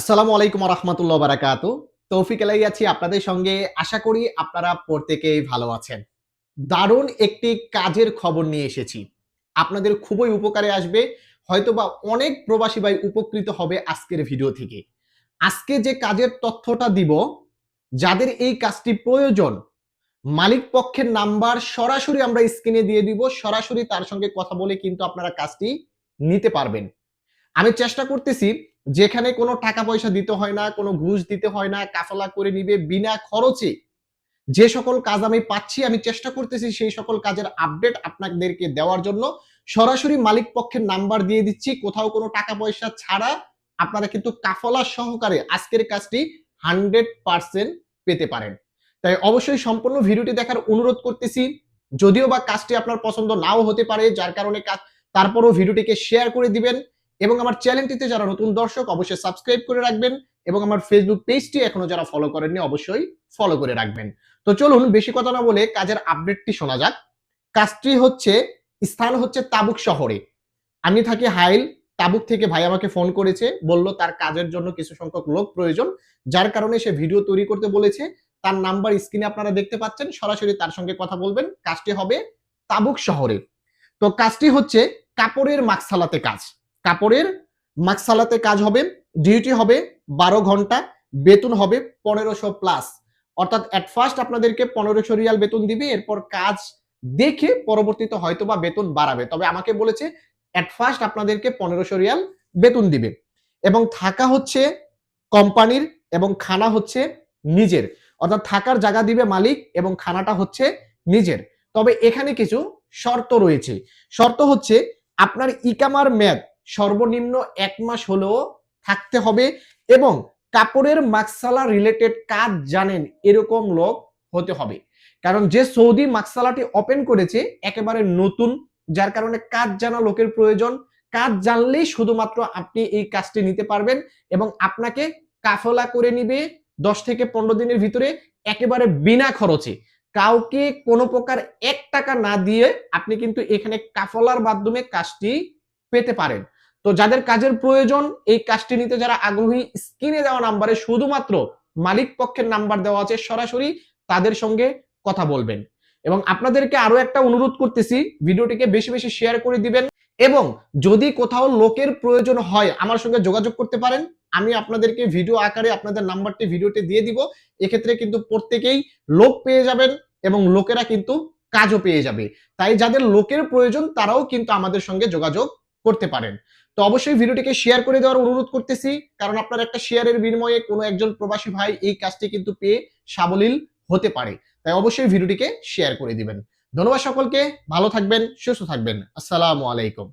আসসালামু আলাইকুম রহমতুল্লাহ বারাকাতু। তৌফিক এলাই আছি আপনাদের সঙ্গে। আশা করি আপনারা প্রত্যেকেই ভালো আছেন। দারুণ একটি কাজের খবর নিয়ে এসেছি। আপনাদের খুবই উপকারে আসবে। হয়তোবা অনেক প্রবাসী ভাই উপকৃত হবে আজকের ভিডিও থেকে। আজকে যে কাজের তথ্যটা দিব, যাদের এই কাজটি প্রয়োজন, মালিক পক্ষের নাম্বার সরাসরি আমরা স্ক্রিনে দিয়ে দিব। সরাসরি তার সঙ্গে কথা বলে কিন্তু আপনারা কাজটি নিতে পারবেন। আমি চেষ্টা করতেছি যেখানে কোনো টাকা পয়সা দিতে হয় না, কোনো ঘুষ দিতে হয় না, কাফালা করে নিবে বিনা খরচে। যে সকল কাজ আমি পাচ্ছি, আমি চেষ্টা করতেছি সেই সকল কাজের আপডেট আপনাদেরকে দেওয়ার জন্য। সরাসরি মালিক পক্ষের নাম্বার দিয়ে দিচ্ছি, কোথাও কোনো টাকা পয়সা ছাড়া আপনারা কিন্তু কাফলা সহকারে আজকের কাজটি হান্ড্রেড পার্সেন্ট পেতে পারেন। তাই অবশ্যই সম্পূর্ণ ভিডিওটি দেখার অনুরোধ করতেছি। যদিও বা কাজটি আপনার পছন্দ নাও হতে পারে, যার কারণে কাজ তারপরও ভিডিওটিকে শেয়ার করে দিবেন। এবং আমার চ্যানেলটিতে যারা নতুন দর্শক, অবশ্যই সাবস্ক্রাইব করে রাখবেন এবং আমার ফেসবুক পেজটি এখনও যারা ফলো করেননি, অবশ্যই ফলো করে রাখবেন। তো চলুন বেশি কথা না বলে কাজের আপডেটটি শোনা যাক। কাজটি হচ্ছে, স্থান হচ্ছে তাবুক শহরে। আমি থাকি হাইল, তাবুক থেকে ভাই আমাকে ফোন করেছে, বলল তার কাজের জন্য কিছু সংখ্যক লোক প্রয়োজন, যার কারণে সে ভিডিও তৈরি করতে বলেছে। তার নাম্বার স্ক্রিনে আপনারা দেখতে পাচ্ছেন, সরাসরি তার সঙ্গে কথা বলবেন। কাজটি হবে তাবুক শহরে। তো কাজটি হচ্ছে কাপড়ের মাকসালাতে কাজ। কাপড়ের মাকসালাতে কাজ হবে ডিউটি হবে, বারো ঘণ্টা, বেতন হবে পনেরোশো প্লাস অর্থাৎ অ্যাট ফার্স্ট আপনাদেরকে পনেরোশো রিয়াল বেতন দিবে, এরপর কাজ দেখে পরবর্তীতে হয়তো বা বেতন বাড়াবে। তবে আমাকে বলেছে অ্যাট ফার্স্ট আপনাদেরকে পনেরোশো রিয়াল বেতন দিবে। এবং থাকা হচ্ছে কোম্পানির এবং খানা হচ্ছে নিজের। অর্থাৎ থাকার জায়গা দিবে মালিক এবং খানাটা হচ্ছে নিজের। তবে এখানে কিছু শর্ত রয়েছে। শর্ত হচ্ছে, আপনার ইকামার মেয়াদ সর্বনিম্ন এক মাস হলেও থাকতে হবে এবং কাপড়ের মাকসালা রিলেটেড কাজ জানেন এরকম লোক হতে হবে। কারণ যে সৌদি মাকসালাটি ওপেন করেছে, একেবারে নতুন, যার কারণে কাজ জানা লোকের প্রয়োজন। কাজ জানলেই শুধুমাত্র আপনি এই কাজটি নিতে পারবেন এবং আপনাকে কাফলা করে নিবে দশ থেকে পনেরো দিনের ভিতরে একেবারে বিনা খরচে। কাউকে কোনো প্রকার এক টাকা না দিয়ে আপনি কিন্তু এখানে কাফলার মাধ্যমে কাজটি পেতে পারেন। তো যাদের কাজের প্রয়োজন, এই কাজটি নিতে যারা আগ্রহী, স্ক্রিনে দেওয়া নাম্বারে শুধুমাত্র মালিক পক্ষের নাম্বার দেওয়া আছে, সরাসরি তাদের সঙ্গে কথা বলবেন। এবং আপনাদেরকে আরও একটা অনুরোধ করতেছি, ভিডিওটিকে বেশি বেশি শেয়ার করে দিবেন এবং যদি কোথাও লোকের প্রয়োজন হয় আমার সঙ্গে যোগাযোগ করতে পারেন, আমি আপনাদেরকে ভিডিও আকারে আপনাদের নাম্বারটি ভিডিওতে দিয়ে দিব। এক্ষেত্রে কিন্তু প্রত্যেকেই লোক পেয়ে যাবেন এবং লোকেরা কিন্তু কাজও পেয়ে যাবে। তাই যাদের লোকের প্রয়োজন, তারাও কিন্তু আমাদের সঙ্গে যোগাযোগ করতে পারেন। তো অবশ্যই ভিডিওটিকে শেয়ার করে দেওয়ার অনুরোধ করতেছি, কারণ আপনার একটা শেয়ারের বিনিময়ে কোনো একজন প্রবাসী ভাই এই কাজটি কিন্তু পেয়ে সাবলীল হতে পারে। তাই অবশ্যই ভিডিওটিকে শেয়ার করে দিবেন। ধন্যবাদ সকলকে, ভালো থাকবেন, সুস্থ থাকবেন। আসসালামু আলাইকুম।